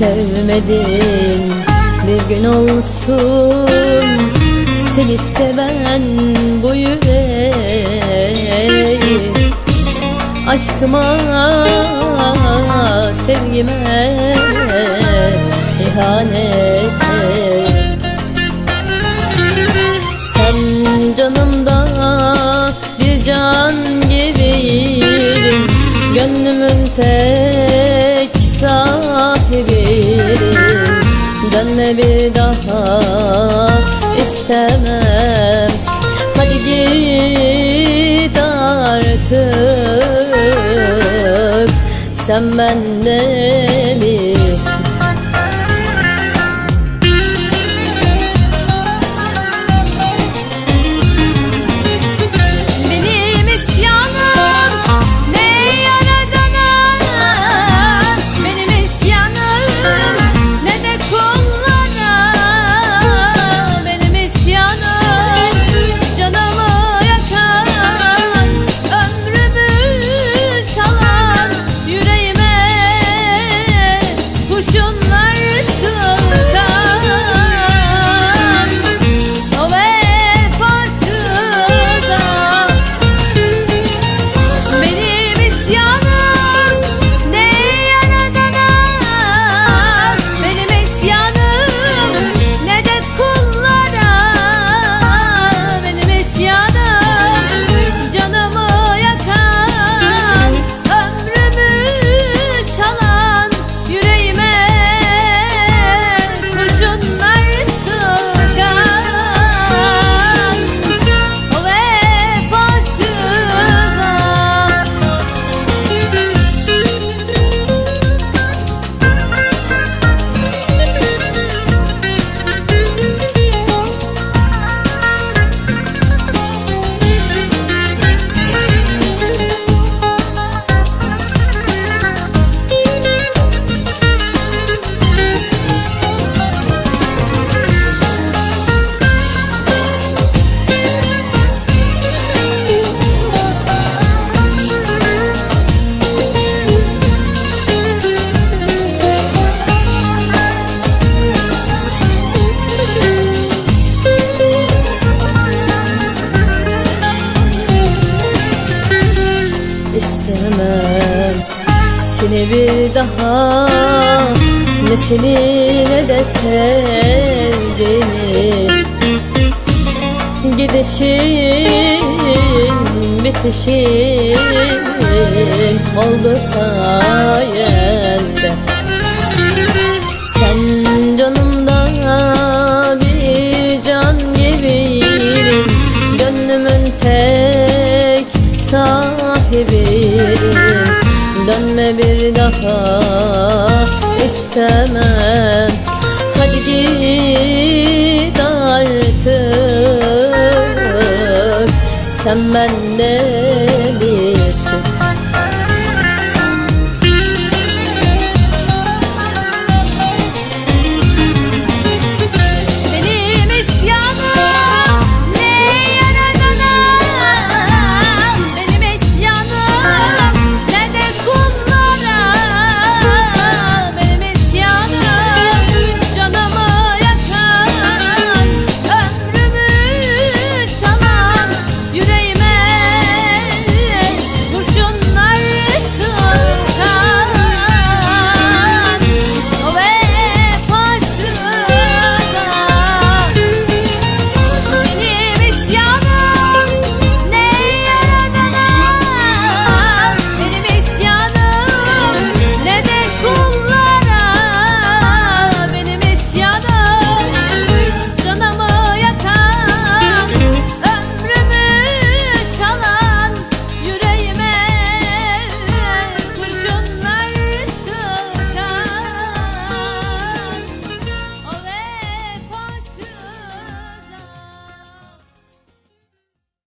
sevmedin Bir gün olsun seni seven bu yüreği. Aşkıma, sevgime Dönme bir daha istemem. Hadi git artık. Sen bende Seni bir daha. Ne seni ne de sevdiğini Gidişin bitişin oldu sayende daha istemem. Hadi git artık. Sen benden